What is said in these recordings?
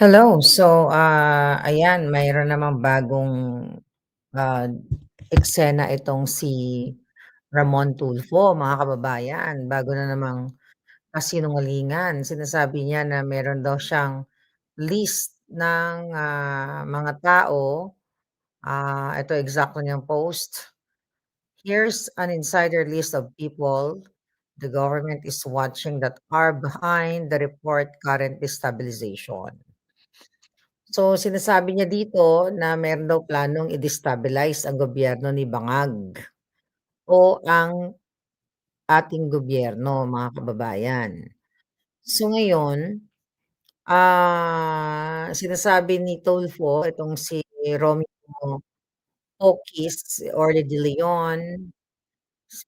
Hello. So, ah, ayan mayroon namang bagong, ah, eksena itong si Ramon Tulfo mga kababayan. Bago na namang kasinungalingan. Sinasabi niya na meron daw siyang list ng, ah, mga tao, ah, ito eksakto niyang post. "Here's an insider list of people the government is watching that are behind the report current destabilization." So, sinasabi niya dito na meron daw planong i-destabilize ang gobyerno ni Bangag o ang ating gobyerno mga kababayan. So, ngayon, ah, sinasabi ni Tulfo itong si Romeo Okis Orly De Leon,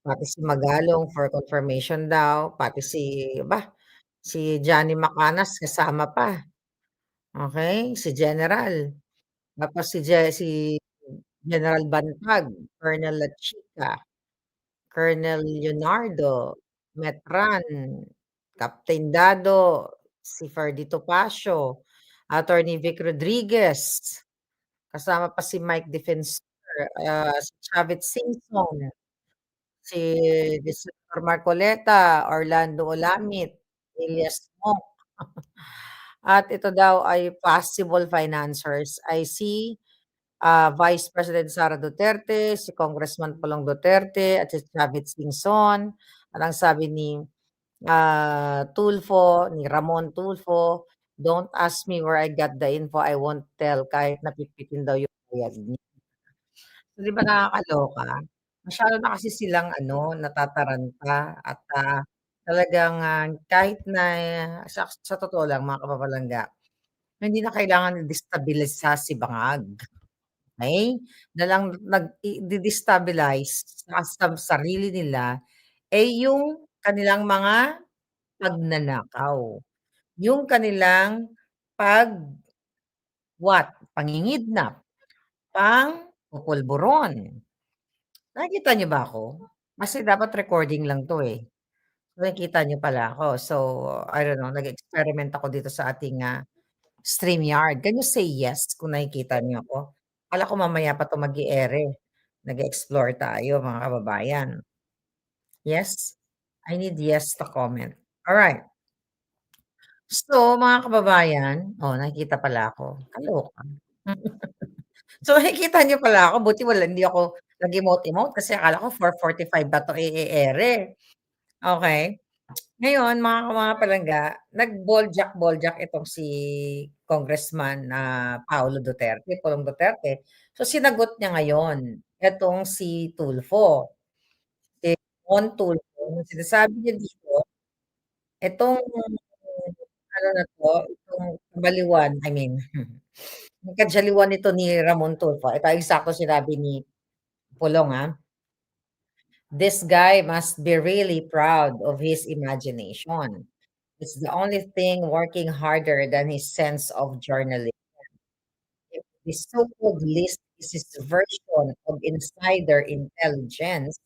pati si Magalong for confirmation daw, pati si aba, si Johnny Macanas kasama pa. Okey, si General. Tapos si Je si General Bantag, Colonel Lachica, Colonel Leonardo, Metran, Captain Dado, si Ferdie Topacio, Attorney Vic Rodriguez, kasama pa si Mike Defensor, ah, si Chavit Singson, si Vicente Marcoleta, Orlando Olamit, Elias Ong. At ito daw ay possible financers ay si, ah, Vice President Sara Duterte, si Congressman Pulong Duterte at si Chavit Singson. At ang sabi ni, ah, Tulfo, ni Ramon Tulfo, "Don't ask me where I got the info, I won't tell." Kahit na pitpitin daw yung bayag niya. 'Di ba nakakaloka? Masyado na kasi silang ano, natataranta at, ah, talagang, ah, kahit na sa sa totoo lang mga kapapalangga, hindi na kailangan i-destabilisa si Bangag, okey? Na lang nag i-de-destabilize sa sa sarili nila, eh, yung kanilang mga pagnanakaw, yung kanilang pag what? Pangingidnap, pangpupulburon. Nakikita niyo ba ako? Kasi dapat recording lang 'to, eh. Nakikita niyo pala ako. So, I don't know, nag-experiment ako dito sa ating, ah, StreamYard. Can you say yes kung nakikita niyo ako? Akala ko mamaya pa 'to mag-e-ere. Nag-e-explore tayo mga kababayan. Yes? I need yes to comment. Alright. So, mga kababayan oh, nakikita pala ako, kaloka. So, nakikita niyo pala ako, buti wala hindi ako nag-emote-emote kasi akala ko 4:45 pa 'to i-e-ere. Okey. Ngayon mga ka mga palangga, nag-boljak-boljak itong si Congressman na Paulo Duterte, Pulong Duterte. So, sinagot niya ngayon etong si Tulfo. Si Mon Tulfo, ang sinasabi niya dito, itong ano na 'to, itong kabaliwan, I mean, yung kajaliwan nito ni Ramon Tulfo, ito eksakto sinabi ni Pulong, ah. "This guy must be really proud of his imagination. It's the only thing working harder than his sense of journalism. If this so-called list is his version of insider intelligence,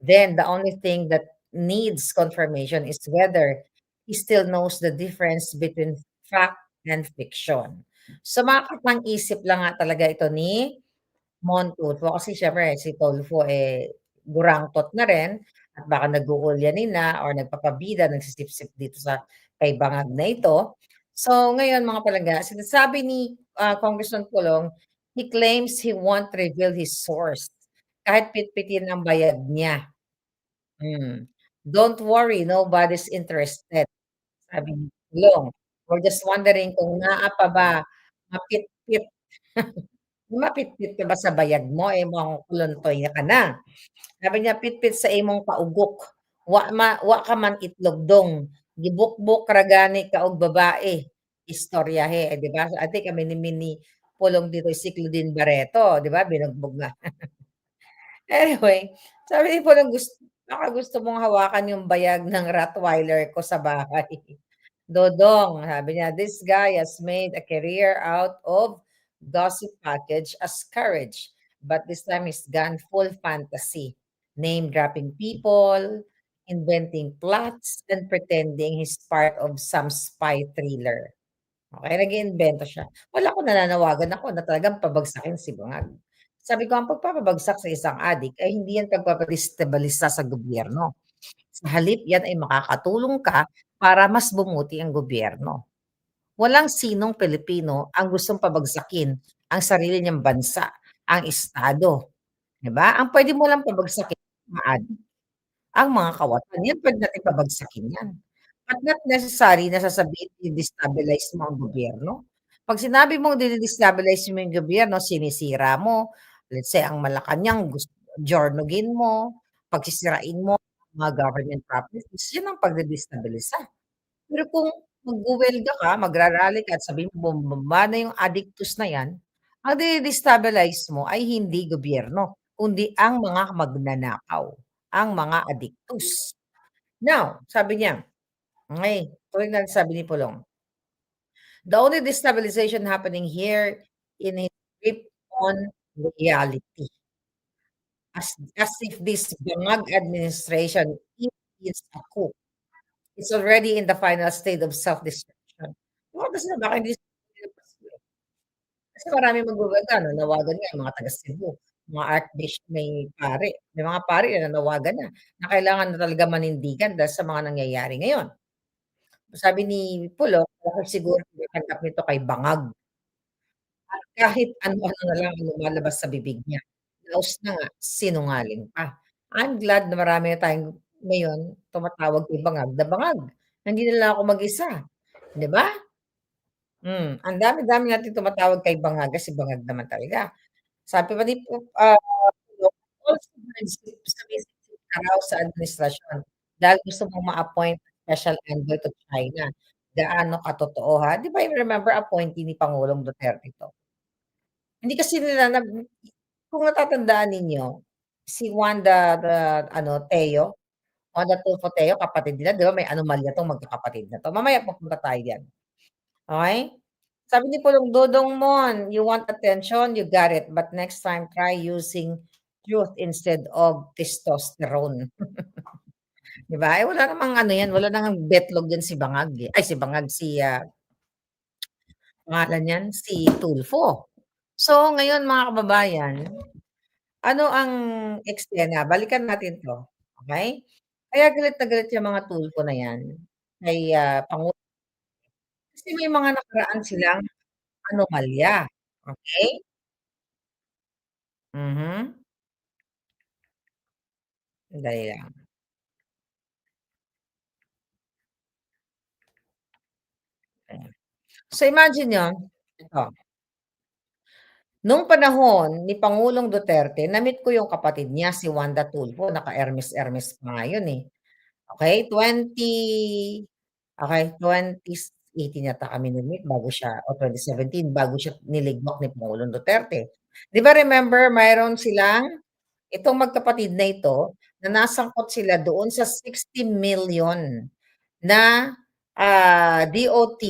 then the only thing that needs confirmation is whether he still knows the difference between fact and fiction." So, makakapang-isip lang nga talaga ito ni Mon kasi siyempre si Tulfo, eh, gurangtot na rin at baka nag-uulyanin na or nagpapabida, nagsisipsip dito sa kay Bangag na ito. So, ngayon mga palangga, sinasabi ni, ah, Congressman Pulong, he claims he won't reveal his source kahit pitpitin ang bayag niya. Hmm, "Don't worry, nobody's interested." Sabi ni Pulong, "We're just wondering kung naa pa ba mapitpit mapitpit ka ba sa bayag mo, eh, mangkulontoy ka na." Sabi niya, "Pitpit sa imong kaugok, wa ma wa ka man itlog dong, gibukbok ra gani ka og babae, istoryahe." Eh, 'di ba, ati kami ni ni Pulong dito si Claudine Barreto, 'di ba, binugbog nga. Anyway, sabi ni Pulong gus "Baka gusto mong hawakan yung bayag ng rottweiler ko sa bahay." Dodong, sabi niya, "This guy has made a career out of gossip package as courage, but this time he's gone full fantasy, name-dropping people, inventing plots, and pretending he's part of some spy thriller." Okey, nag-iimbento siya. Wala akong nananawagan ako na talagang pabagsakin si Bungag. Sabi ko ang pagpapabagsak sa isang adik ay hindi yan pagpapadistebalisa sa gobyerno. Sa halip yan ay makakatulong ka para mas bumuti ang gobyerno. Walang sinong Pilipino ang gustong pabagsakin ang sarili niyang bansa, ang estado, 'di ba? Ang puwede mo lang pabagsakin adik, ang mga kawatan, yan puwede nating pabagsakin yan. But not necessary na sasabihin i-destabilize mo ang gobyerno. 'Pag sinabi mong dine-destabilize mo yung gobyerno, sinisira mo, let's say ang Malacanang gus journogin mo, pagsisirain mo mga government properties, yun ang pagde-destabilisa. Pero kung magwewelga ka, magra-rally ka at sabihin mo bumaba na yung adiktus na yan, ang dine-destabilize mo ay hindi gobyerno, kundi ang mga magnanakaw, ang mga adiktus. Now, sabi niya, okey, tulad ng sabi ni Pulong The only destabilization happening here in his grip on reality. As as if this Bungag administration is a coup. It's already in the final state of self-destruction. Kasi baka hindi Kasi maraming magwewelga, nanawagan nga mga taga Cebu, mga archbishop may pari, may mga pari na nanawagan na, na kailangan na talaga manindigan dahil sa mga nangyayari ngayon. Sabi ni baka siguro tinatanggap nito kay Bangag. At kahit ano-ano na lang ang lumalabas sa bibig niya, laos na nga, sinungaling pa. I'm glad na marami na tayong ngayon tumatawag kay Bangag na Bangag, hindi na lang ako mag-isa, 'di ba? Hmm, ang dami-dami nating tumatawag kay Bangag kasi Bangag naman talaga. Sabi pa pu ah, Pulong, sumisipsip ka raw sa administrasyon dahil gusto mong ma-appoint special envoy to China. Gaano katotoo ha? 'Di ba you remember appointee ni Pangulong Duterte 'to? Hindi kasi nila nab kung natatandaan ninyo, si Wanda the ano, Teo, Wanda Tulfo Teo kapatid nila 'di ba may anomalya 'tong magkakapatid na 'to, mamaya pupunta tayo diyan. Okey? Sabi ni Pulong, "Dodong Mon, you want attention, you got it, but next time try using truth instead of testosterone." 'Di ba? Eh, wala namang ano yan, wala namang betlog yan si Bangag, eh, ay si Bangag, si, ah pangalan niyan, si Tulfo. So, ngayon mga kababayan, ano ang eksena, balikan natin 'to, okey? Kaya galit na galit yang mga Tulfo na yan kay, ah, Pangu Kasi may mga nakaraan silang anomalya, okey? Mhm. Sandali lang. So, imagine niyo, ito Nung panahon ni Pangulong Duterte, na-meet ko yung kapatid niya si Wanda Tulfo, naka-Hermes-Hermes pa nga eh. Okey, 20 okey, 2018 yata kami ni-meet bago siya o 2017 bago siya niligwak ni Pangulong Duterte. 'Di ba remember mayroon silang itong magkapatid na ito na nasangkot sila doon sa 60,000,000 na, ah, DOT,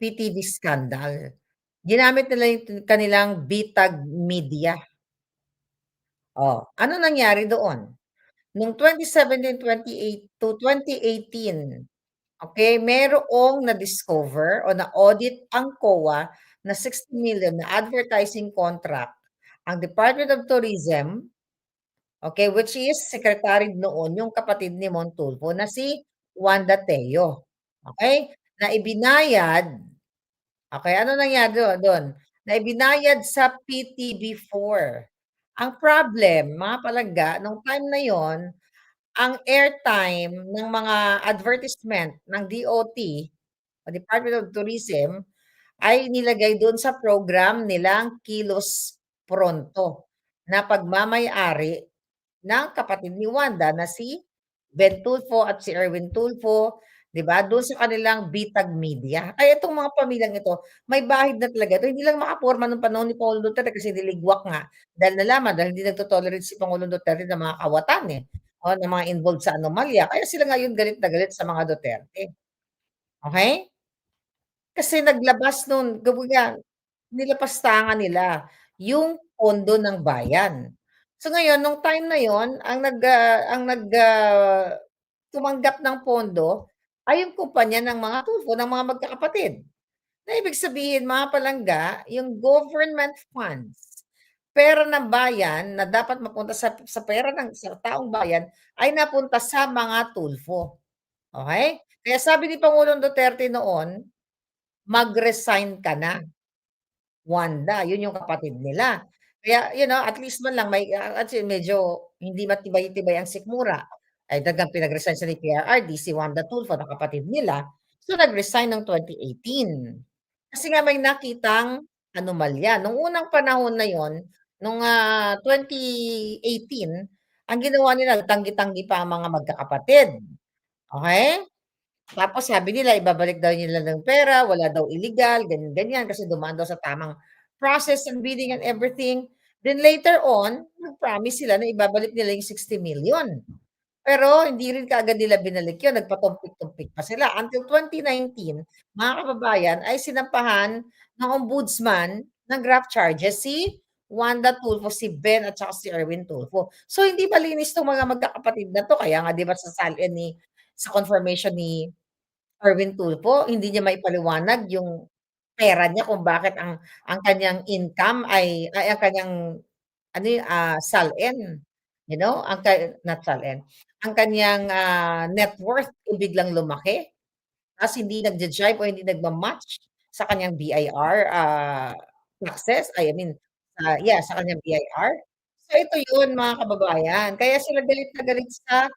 PTV scandal. Ginamit nila yung kanilang bitag media. Oh, ano nangyari doon? Nung 2017, 28 to 2018, okey, mayroong na-discover o na-audit ang COA na 60,000,000 na advertising contract ang Department of Tourism, okey, which is secretary noon yung kapatid ni Mon Tulfo na si Wanda Teo, okey, na ibinayad okey, ano nangyari do dun? Na ibinayad sa PTV4. Ang problem, mga palangga, nung time na yun, ang airtime ng mga advertisement ng DOT Department of Tourism ay nilagay dun sa program nilang Kilos Pronto na pagmamay-ari ng kapatid ni Wanda na si Ben Tulfo at si Erwin Tulfo, 'di ba, dun sa kanilang bitag media. Kaya itong mga pamilyang ito, may bahid na talaga 'to, hindi lang makaporma nung panahon ni Pangulong Duterte kasi niligwak nga dahil nalaman dahil hindi nagto-tolerate si Pangulong Duterte ng mga kawatan, eh, o ng mga involved sa anomalya. Kaya sila ngayon galit na galit sa mga Duterte. Okey? Kasi naglabas nun kumbaga nilapastangan nila yung pondo ng bayan. So, ngayon nung time na yun ang nag, ah, ang nag, ah, tumanggap ng pondo ay yung kumpanya ng mga Tulfo, ng mga magkakapatid. Na ibig sabihin mga palangga, yung government funds, pera ng bayan na dapat mapunta sa sa pera ng sa taong bayan ay napunta sa mga Tulfo, okey? Kaya sabi ni Pangulong Duterte noon, "Mag-resign ka na." Wanda, yun yung kapatid nila. Kaya you know, at least man lang may, ah, kasi medyo hindi matibay-tibay ang sikmura, ay talagang pinag-resign sila ni PRRD, si Wanda Tulfo na kapatid nila, so nag-resign ng 2018. Kasi nga may nakitang anomalya, nung unang panahon na yun, nung, ah, 2018, ang ginawa nila tanggi-tanggi pa ang mga magkakapatid, okey? Tapos sabi nila ibabalik daw nila ng pera, wala daw ilegal, ganyan-ganyan, kasi dumaan daw sa tamang process and bidding and everything. Then later on, nag-promise sila na ibabalik nila yung 60,000,000. Pero hindi rin kaagad nila binalik yun, nagpatumpik-tumpik pa sila. Until 2019, mga kababayan, ay sinampahan ng ombudsman ng graft charges si Wanda Tulfo, si Ben at saka si Erwin Tulfo. So hindi malinis 'tong mga magkakapatid na 'to, kaya nga 'di ba sa salin ni sa confirmation ni Erwin Tulfo, hindi niya maipaliwanag yung pera niya kung bakit ang ang kanyang income ay ay ang kanyang ano yu ah, SALN, you know, ang ka not SALN, ang kanyang, ah, net worth ay biglang lumaki, ta's hindi nagja-jibe o hindi nagma-match sa kanyang BIR, ah, taxes, I mean, ah, yeah, sa kanyang BIR. So ito yun mga kababayan, kaya sila galit na galit sa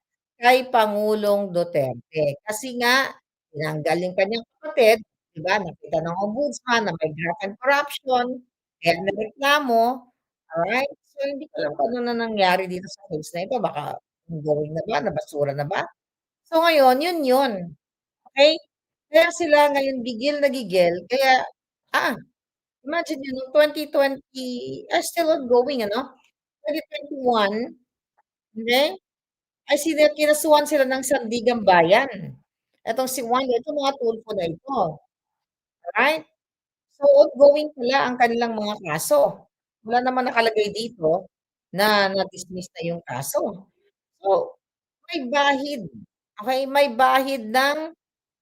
kay Pangulong Duterte, kasi nga tinanggal yung kanyang kapatid, 'di ba, nakita ng ombudsman na may graft and corruption, kaya nareklamo, alright? So hindi ko alam kung ano na nangyari dito sa case na ito, baka ongoing na ba, nabasura na ba? So ngayon, yun yun, okey? Kaya sila ngayon gigil na gigil kaya ah, imagine nung 2020 ah, still ongoing ano, 2021, okey? Ay sina kinasuhan sila ng Sandigan Bayan, etong si Wanda, itong mga Tulfo na ito, alright? So ongoing pala ang kanilang mga kaso, wala namang nakalagay dito na na-dismiss na yung kaso. So, may bahid, okey, may bahid ng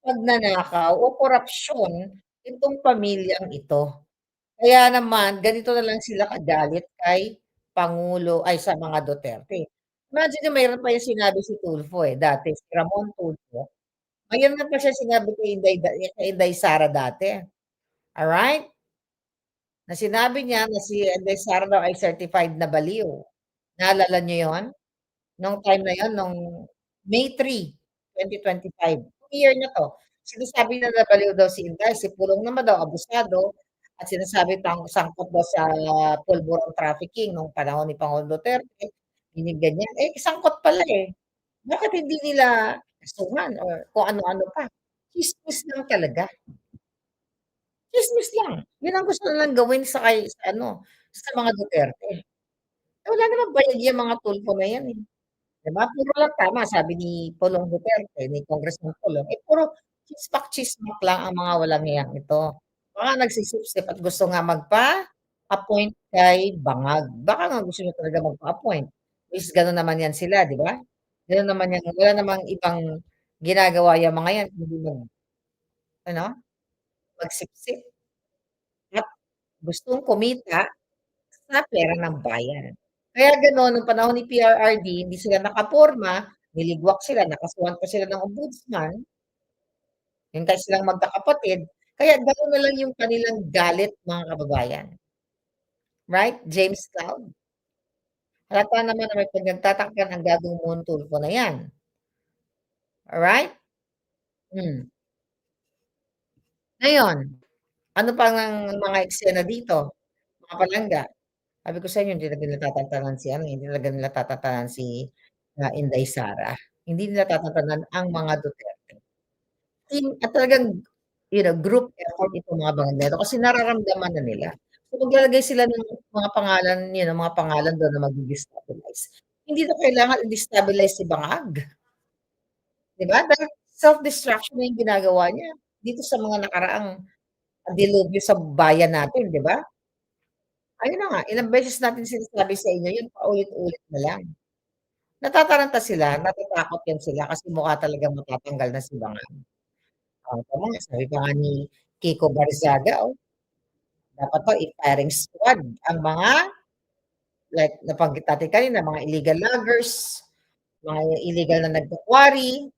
pagnanakaw o korapsyon itong pamilyang ito. Kaya naman ganito na lang sila kagalit kay Pangulo ay sa mga Duterte. Imagine niyo mayro'n pa yung sinabi si Tulfo, eh, dati si Ramon Tulfo, mayro'n pa siyang sinabi kay Inday da kay Inday Sara dati, alright? Na sinabi niya na si daw ay certified na baliw, naalala niyo yun? Nung time na yun, nung May 3, 2025, year na 'to, sinasabi na nabaliw daw si Inday, si Pulong naman daw abusado. At sinasabi pang sangkot daw sa pulburang trafficking nung panahon ni Pangulong Duterte, ganyan-ganyan, eh, sangkot pala, eh. Bakit hindi nila kasuhan or kung ano-ano pa, tsismis lang talaga. Tsismis lang, yun ang gusto nilang gawin sa kay sa ano, sa mga Duterte. Eh, wala namang bayag yang mga Tulfo na yan, eh, 'di ba? Puro lang tama sabi ni Pulong Duterte, ni Congressman Pulong, eh, puro tsismak-tsismak lang ang mga walang hiyang ito. Baka nagsisip-sip at gusto nga magpa-appoint kay Bangag, baka nga gusto niya talaga magpa-appoint, is gano'n naman yan sila, 'di ba? Gano'n naman yan, wala namang ibang ginagawa yang mga yan kundi mag ano, magsipsip. At gustong kumita sa pera ng bayan. Kaya gano'n nung panahon ni PRRD hindi sila nakaporma, niligwak sila, nakasuhan pa sila ng ombudsman. Yung kahit silang magkakapatid, kaya gano'n na lang yung kanilang galit mga kababayan. Right, James Cloud? Halata naman na may pinagtatakpan ang gagawing Tulfo na yan. Alright? Hmm. Ngayon, ano pang ang mga eksena dito, mga palangga? Sabi ko sa inyo hindi talaga nila tatantanan si ano, hindi talaga nila tatantanan si, ah, Inday Sara, hindi nila tatantanan ang mga Duterte. Team at talagang, you know, group effort itong mga Bangagero kasi nararamdaman na nila. So maglalagay sila ng mga pangalan, you know, mga pangalan dun na magde-destabilize. Hindi na kailangan i-destabilize si Bangag. 'Di ba, dahil self-destruction na yung ginagawa niya, dito sa mga nakaraang delubyo sa bayan natin, 'di ba? Ayun na nga, ilang beses natin sinasabi sa inyo yun, paulit-ulit na lang. Natataranta sila, natatakot yan sila kasi mukha talagang matatanggal na si Bangag. Oh, tama sabi pa nga ni Kiko Barzaga, oh. Dapat 'to i-firing squad ang mga like nabanggit natin kanina, mga illegal loggers, mga illegal na nagku-quarry.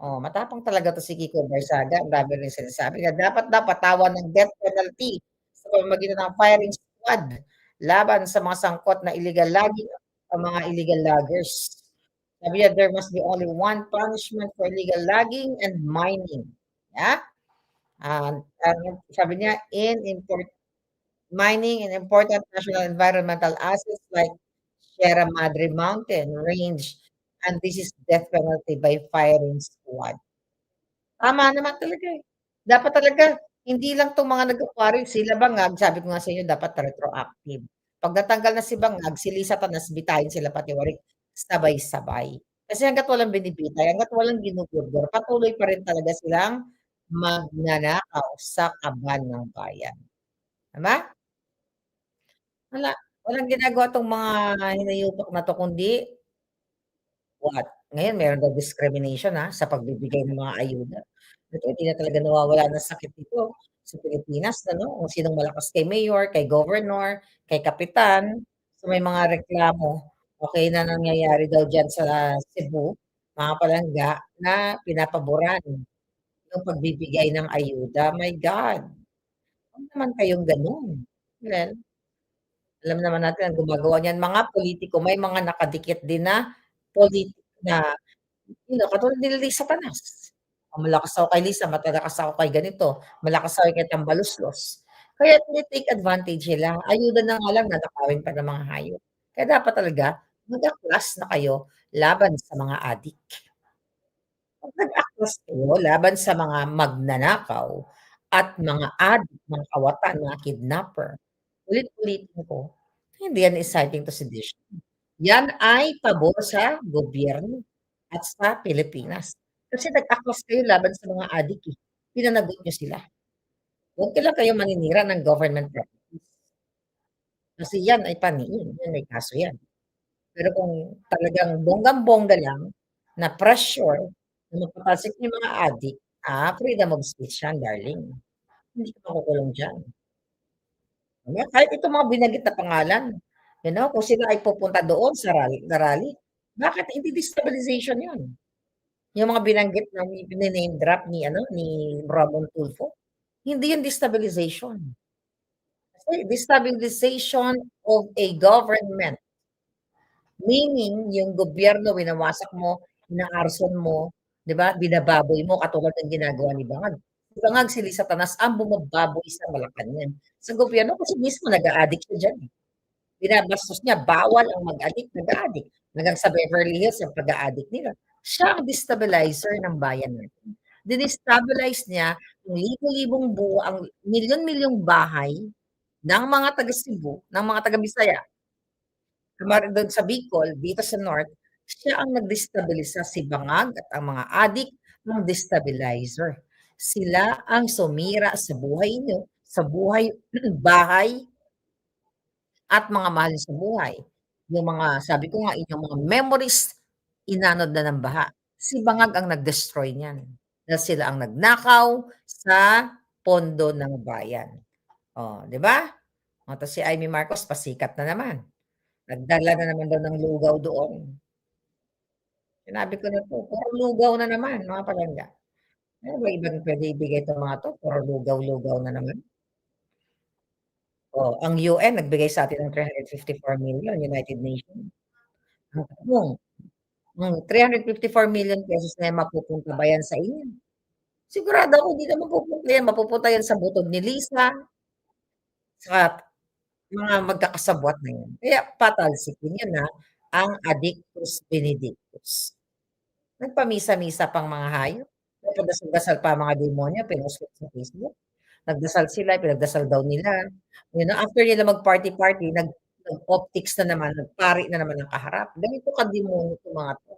Oh, matapang talaga 'to si Kiko Barzaga, ang dami ring sinasabi na dapat daw patawan ng death penalty sa pamamagitan ng firing squad laban sa mga sangkot na illegal logging o mga illegal loggers. Sabi niya, "There must be only one punishment for illegal logging and mining." Yeah? Um, ano sabi niya, "In import mining in important national environmental assets like Sierra Madre Mountain Range, and this is death penalty by firing squad." Tama naman talaga, eh. Dapat talaga hindi lang 'tong mga nagku-quarry, sila Bangag, sabi ko nga sa inyo dapat retroactive. 'Pag natanggal na si Bangag, si Liza Tanas bitahin sila pati Warik, sabay-sabay. Kasi hangga't walang binibitay, hangga't walang ginugugol, patuloy pa rin talaga silang magnanakaw sa kaban ng bayan. Tama? Wala, walang ginagawa 'tong mga hayayupak na 'to kundi what? Ngayon meron daw discrimination, ah, sa pagbibigay ng mga ayuda. Ito hindi na talaga nawawala ng sakit dito sa Pilipinas ano, kung sinong malakas kay mayor, kay governor, kay kapitan. So, may mga reklamo, okey na nangyayari daw diyan sa Cebu, mga palangga, na pinapaboran yung pagbibigay ng ayuda. My God! Wag naman kayong gano'n. Well, alam naman natin ang gumagawa niyan mga politiko, may mga nakadikit din na politik na you know, katulad ni Liza Tanas. "Oh, malakas ako kay Liza, malakas ako kay ganito, malakas ako kay Tambaluslos." Kaya tini-take advantage nila, ayuda na nga lang nanakawin pa ng mga hayop. Kaya dapat talaga mag-aklas na kayo laban sa mga adik. 'Pag nag-aklas kayo laban sa mga magnanakaw at mga adik, mga kawatan, mga kidnapper, ulit-ulitin ko, hindi yan inciting to sedition. Yan ay pabor sa gobyerno at sa Pilipinas. Kasi nag-aklas kayo laban sa mga adik, eh, pinanagot niyo sila. Huwag lang kayong maninira ng government properties. Kasi yan ay paniin, yan may kaso yan. Pero kung talagang bonggang-bongga lang na pressure na mapatalsik yung mga adik, ah, freedom of speech yan darling. Hindi ka makukulong diyan. Kahit itong mga binanggit na pangalan, you know, kung sila ay pupunta doon sa rally sa rally, bakit hindi destabilization yun? Yung mga binanggit na ni-name drop ni ano, ni Ramon Tulfo, hindi yun destabilization. Kasi destabilization of a government, meaning yung gobyerno winawasak mo, inaarson mo, 'di ba, binababoy mo katulad ng ginagawa ni Bangag. Si Bangag, si Liza Tanas ang bumababoy sa Malacanang, sa gobyerno kasi mismo nag-a-adik siya diyan, eh. Binabastos niya, bawal ang mag-adik, nag-a-adik. Hanggang sa Beverly Hills ang pag-a-adik nila. Siya ang destabilizer ng bayan natin. Dinestabilize niya yung libo-libong buo ang milyon-milyong bahay ng mga taga Cebu, ng mga taga Bisaya. Kunwari dun sa Bicol, dito sa North, siya ang nag-destabilisa, si Bangag at ang mga adik ang destabilizer. Sila ang sumira sa buhay niyo, sa buhay, bahay at mga mahal sa buhay. Yung mga sabi ko nga, inyong mga memories, inanod na ng baha. Si Bangag ang nag-destroy niyan, dahil sila ang nagnakaw sa pondo ng bayan. Oh, 'di ba? Oh, tas si Imee Marcos pasikat na naman. Nagdala na naman daw ng lugaw doon. Sinabi ko na 'to, puro lugaw na naman mga palangga. Ano ba ibang puwede ibigay 'tong mga 'to, puro lugaw-lugaw na naman. Oh, ang UN nagbigay sa atin ng 354,000,000, United Nations. Yung yung ₱354,000,000 na yan mapupunta ba yan sa inyo? Sigurado ako hindi naman pupunta yan, mapupunta yan sa butod ni Liza. Sa mga magkakasabwat na yan. Kaya patalsikin niyo na ang Addictus Benedictus. Nagpamisa-misa pang mga hayop, nagpadasal-dasal pa mga demonyo, pinost ko sa Facebook. Nagdasal sila, pinagdasal daw nila. You know, after nila mag-party-party, nag nag-optics na naman, nagpari na naman ng kaharap. Ganito kademonyo 'tong mga 'to.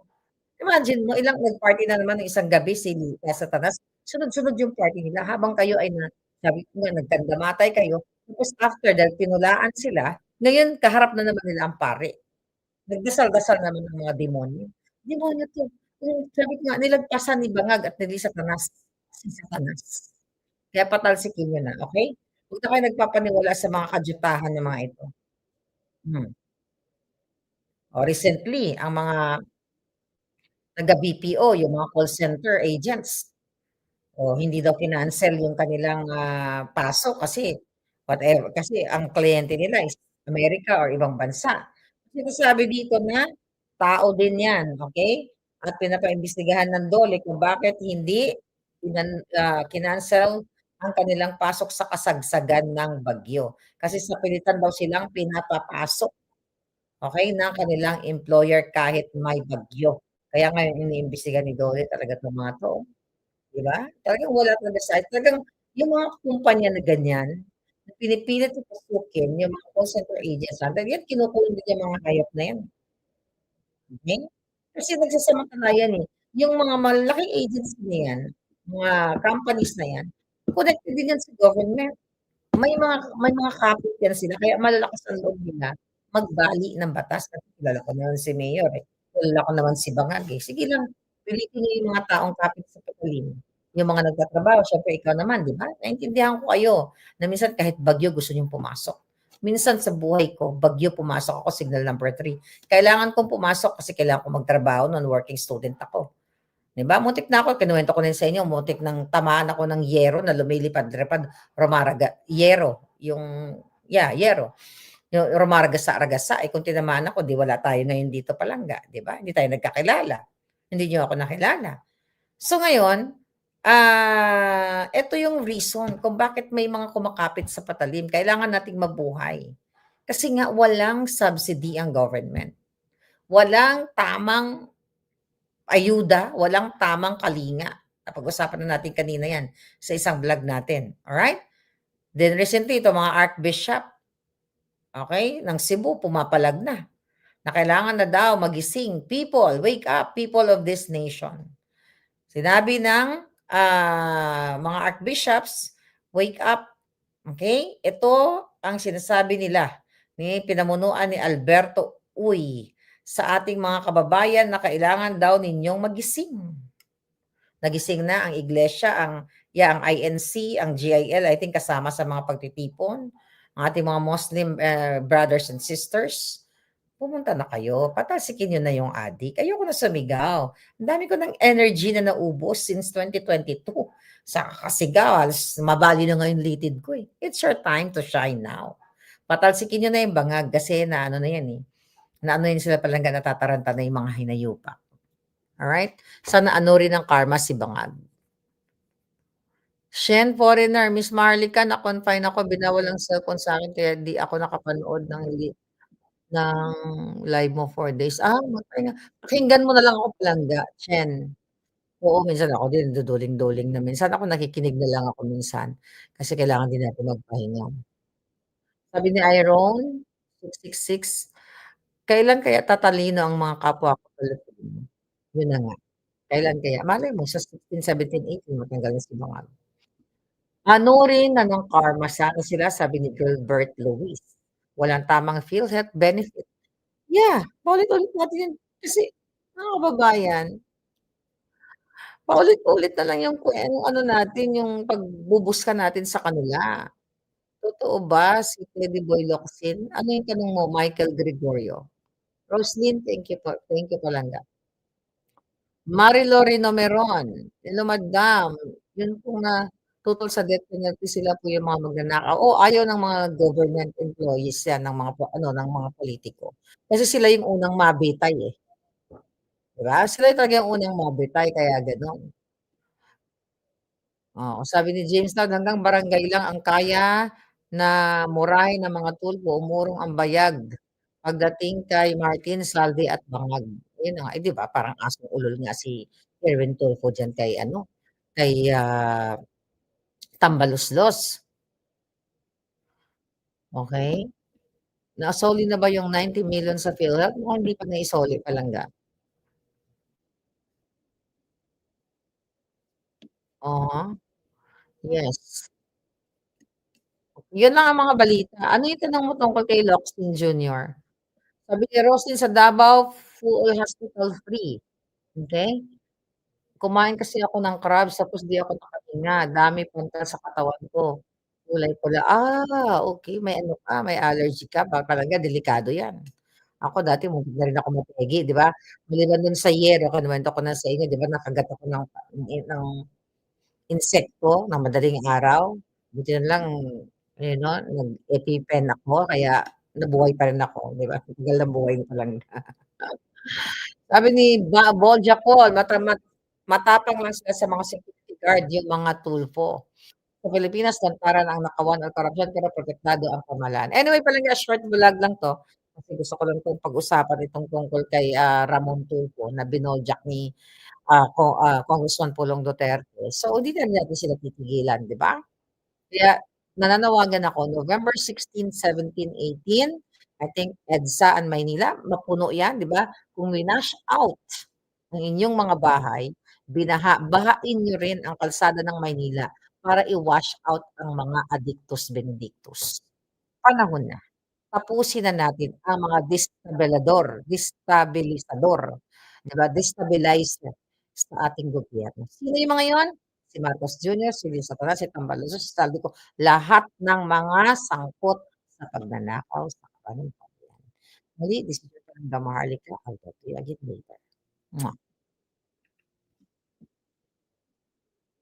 Imagine mo ilang nag-party na naman ng isang gabi si Liza Tanas, sunod-sunod yung party nila habang kayo ay na sabi ko nga nagdandamatay kayo, tapos after dahil tinulaan sila, ngayon kaharap na naman nila ang pari. Nagdasal-dasal naman ang mga demonyo. Demonyo 'to, yung sabi ko nga nilagpasan ni Bangag at ni Liza Tanas, si Satanas. Kaya patalsikin niyo na, okey? 'Wag na kayo nagpapaniwala sa mga ka-dyutahan na mga ito. Hmm. Oh, recently ang mga taga-BPO, yung mga call center agents. Oh, hindi daw kinancel yung kanilang, ah, pasok kasi whatever kasi ang kliyente nila is Amerika or ibang bansa. Sinasabi dito na tao din 'yan, okey? At pinapaimbestigahan ng DOLE kung bakit hindi kinan ah, kinancel ang kanilang pasok sa kasagsagan ng bagyo. Kasi sa pilitan daw silang pinapapasok, okey, ng kanilang employer kahit may bagyo. Kaya ngayon iniimbestigahan ni DOLE talaga 'tong mga 'to. 'Di ba? Talagang wala talaga sa talagang yung mga kumpanya na ganyan, na pinipilit na pasukin yung mga call center agents, yan kinukulong din yang mga hayop na yan. Okey? Kasi nagsasamantala yan, eh. Yung mga malalaking agency na yan, mga companies na yan, connected din yan sa government. May mga may mga kapit yan sila kaya malalakas ang loob nila magbali ng batas. Kilala ko naman si mayor, eh, kilala ko naman si Bangag, eh. Sige lang, pilitin niyo yung mga taong kapit sa patalim, yung mga nagtatrabaho, siyempre ikaw naman, 'di ba? Naintindihan ko kayo na minsan kahit bagyo gusto niyong pumasok. Minsan sa buhay ko, bagyo pumasok ako signal number 3. Kailangan kong pumasok kasi kailangan kong magtrabaho no'n, working student ako. 'Di ba, muntik na ako kinuwento ko na sa inyo, muntik ng tamaan ako ng yero na lumilipad-lapad, rumaraga yero, yung yeah, yero. Yung rumaragasa-ragasa, eh, kung tinamaan ako 'di wala tayo ngayon dito palangga, 'di ba? Hindi tayo nagkakilala. Hindi niyo ako nakilala. So ngayon, ah, eto yung reason kung bakit may mga kumakapit sa patalim, kailangan nating mabuhay. Kasi nga walang subsidy ang government. Walang tamang ayuda, walang tamang kalinga. Napag-usapan na natin kanina yan sa isang vlog natin, alright? Then recently, itong mga archbishop, okey, ng Cebu pumapalag na, na kailangan na daw magising, "People, wake up, people of this nation." Sinabi ng, ah, mga archbishops, "Wake up." Okey? Ito ang sinasabi nila, ni pinamunuan ni Alberto Uy sa ating mga kababayan na kailangan daw ninyong magising. Nagising na ang iglesia, ang yeah, ang INC, ang GIL, I think kasama sa mga pagtitipon, ang ating mga Muslim, eh, brothers and sisters. Pumunta na kayo, patalsikin niyo na yung adik. Ayoko na sumigaw. Ang dami ko ng energy na naubos since 2022 sa kakasigaw, mabali na nga yung litid ko, eh. It's your time to shine now. Patalsikin niyo na yung bangag kasi naano na yan, eh, naano yan sila palangga natataranta na yung mga hinayupak. Alright? Sana ano rin ng karma si Bangag. Shen Foreigner, Miss Marlica, na-confine ako, binawal ang cellphone sa'kin kaya di ako nakapanood ng ng live mo 4 days. Ah, pakinggan mo na lang ako palangga, Shen. Oo, minsan ako din duduling-duling na minsan ako nakikinig na lang ako minsan, kasi kailangan din natin magpahinga. Sabi ni Iron 666, kailan kaya tatalino ang mga kapwa ko Pilipino? Yun na nga, kailan kaya? Malay mo sa 16, 17, 18 matanggal na si Bangag. Panurin na ng karma sana sila sabi ni Gilbert Lewis. Walang tamang PhilHealth benefit. Yeah, paulit-ulit natin yan kasi mga kababayan paulit-ulit na lang yung yung ano natin, yung pagbubuska natin sa kanila. Totoo ba si Teddy Boy Locsin? Ano yung tanong mo, Michael Gregorio? Roslyn, thank you po, thank you palangga. Marilori Nomeron, hello madam, yun pong na tutol sa death penalty sila po yung mga magnanakaw. Oo, ayaw ng mga government employees yan ng mga ano, ng mga politiko. Kasi sila yung unang mabitay, eh. 'Di ba? Sila talaga yung unang mabitay kaya gano'n. Oo, sabi ni James Todd, hanggang barangay lang ang kaya na murahin ng mga tulpo, umurong ang bayag pagdating kay Martin Saldi at Bangag. Yun nga, eh, 'di ba parang asong ulol nga si Erwin Tulfo diyan kay ano, kay, ah, Tambaluslos. Okey. Nasoli na ba yung 90,000,000 sa PhilHealth? Mukhang hindi pa naisoli palangga. Uh-huh, yes. Yun lang ang mga balita. Ano yung tanong mo tungkol kay Locsin Jr.? Sabi ni Roslyn sa Davao Full Hospital free, okey? Kumain kasi ako ng crabs tapos di ako nakahinga, dami punta sa katawan ko, kulay pula. Ah, okey may ano ka, may allergy ka. Ba talaga delikado 'yan. Ako dati muntik na rin ako mapegi 'di ba, maliban dun sa yero kinuwento ko na sa inyo 'di ba? Nakagat ako ng ng insekto ng madaling araw, buti na lang, you know, nag-EpiPen ako kaya nabuhay pa rin ako 'di ba, tagal ng buhay ko lang. Sabi ni ba Bojack-O mata mat matapang lang sila sa mga security guard yung mga Tulfo. Sa Pilipinas lantaran ang nakawan ang korapsyon pero protektado ang pamahalaan. Anyway palangga short vlog lang 'to, kasi gusto ko lang 'tong pag-usapan itong tungkol kay, ah, Ramon Tulfo na binoljak ni, ah, co ah, Congressman Pulong Duterte. So hindi na natin sila titigilan 'di ba? Kaya nananawagan ako November 16, 17, 18, I think EDSA and Maynila mapuno 'yan 'di ba? Kung winash out ang inyong mga bahay, binaha bahain niyo rin ang kalsada ng Maynila para i-wash out ang mga addictus benedictus. Panahon na, tapusin na natin ang mga destabelador destabilisador, 'di ba, destabilize na sa ating gobyerno. Sino yung mga yun? Si Marcos Jr., si Liza Satanan, si Tambalosos, si Saldico, lahat ng mga sangkot sa pagnanakaw sa kabanatuan. Muli this is your friend, Maharlika, I'll talk to you again later. Mwah.